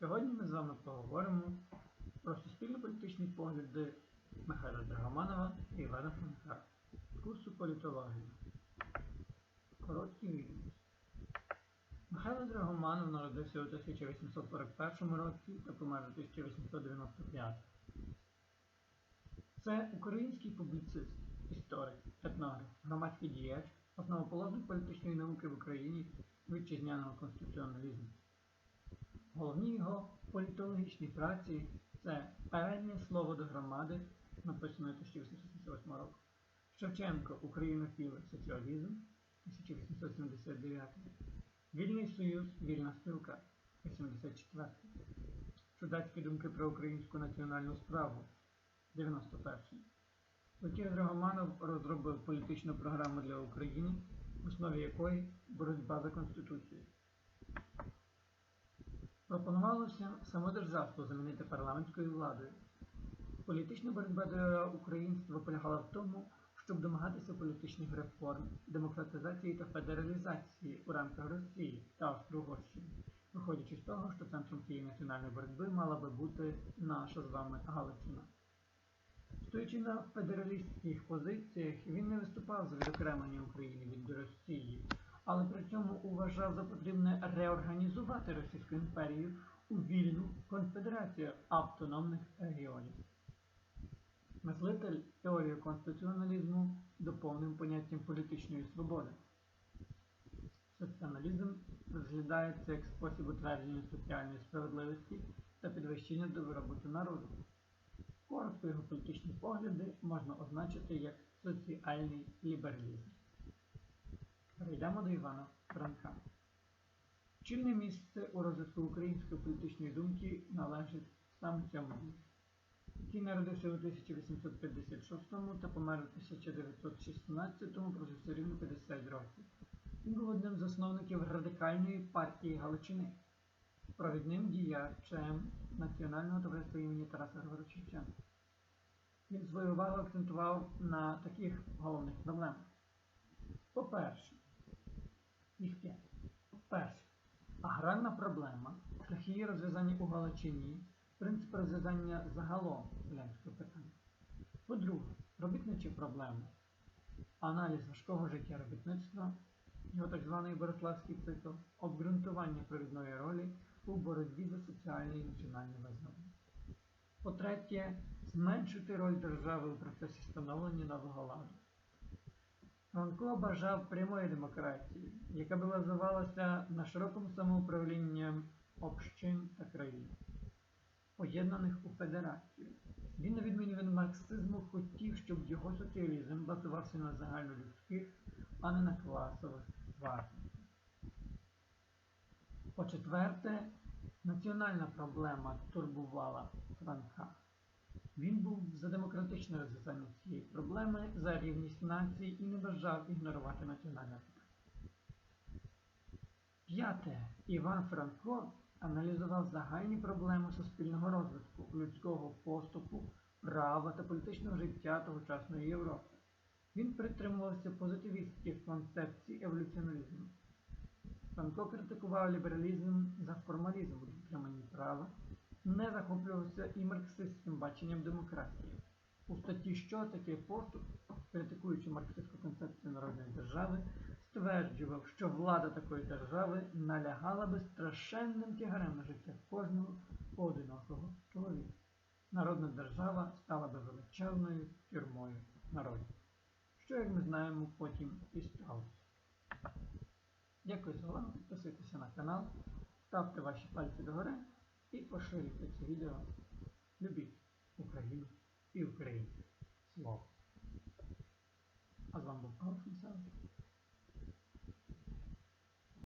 Сьогодні ми з вами поговоримо про суспільно-політичні погляди Михайла Драгоманова і Івана Франка курсу політології. Короткий відповідь. Михайло Драгоманов народився у 1841 році та помер у 1895. Це український публіцист, історик, етнограф, громадський діяч, основоположник політичної науки в Україні вітчизняного конституціоналізму. Головні його політологічні праці це Переднє слово до громади, написане 1878 року, Шевченко Українофіли соціалізм 1879, Вільний Союз, Вільна спілка 84, Чудацькі думки про українську національну справу 91. Летів Драгоманов розробив політичну програму для України, в основі якої боротьба за Конституцію. Пропонувалося самодержавство замінити парламентською владою. Політична боротьба для українства полягала в тому, щоб домагатися політичних реформ, демократизації та федералізації у рамках Росії та Австро-Угорщини, виходячи з того, що центром цієї національної боротьби мала би бути наша з вами Галичина. Стоячи на федералістських позиціях, він не виступав за відокремлення України від Росії, але при цьому вважав за потрібне реорганізувати Російську імперію у вільну конфедерацію автономних регіонів. Мислитель теорію конституціоналізму доповнив поняттям політичної свободи. Соціоналізм розглядається як спосіб утвердження соціальної справедливості та підвищення добробуту народу. Коротко його політичні погляди можна означити як соціальний лібералізм. Перейдемо до Івана Франка. Чільне місце у розвитку української політичної думки належить саме цьому, який народився у 1856 та помер у 1916, прожився рівно 50 років. Він був одним з засновників радикальної партії Галичини, провідним діячем Національного товариства імені Тараса Григоровича Він свою увагу акцентував на таких головних проблемах. По-перше, їх п'ять. Перше. Аграрна проблема, шляхи її розв'язання у Галичині, принцип розв'язання загалом селянського питання. По-друге, робітничі проблеми, аналіз важкого життя робітництва, його так званий Бориславський цикл, обґрунтування провідної ролі у боротьбі за соціальне і національне визнання. По-третє, зменшити роль держави у процесі становлення нового ладу. Франко бажав прямої демократії, яка би базувалася на широкому самоуправлінні общин та країн, поєднаних у федерацію. Він, на відміну від марксизму, хотів, щоб його соціалізм базувався на загальнолюдських, а не на класових зварках. По-четверте, національна проблема турбувала Франка. Він був за демократичне розв'язання цієї проблеми, за рівність націй і не бажав ігнорувати національне питання. П'яте. Іван Франко аналізував загальні проблеми суспільного розвитку, людського поступу, права та політичного життя тогочасної Європи. Він притримувався позитивістських концепцій еволюціоналізму. Франко критикував лібералізм за формалізм не захоплювався і марксистським баченням демократії. У статті Що таке поступ, критикуючи марксистську концепцію народної держави, стверджував, що влада такої держави налягала би страшенним тягарем на життя кожного поодинокого чоловіка. Народна держава стала би величезною тюрмою народів. Що, як ми знаємо, потім і сталося. Дякую за увагу, підписуйтеся на канал, ставте ваші пальці догори і пошарить эти видео. Любіть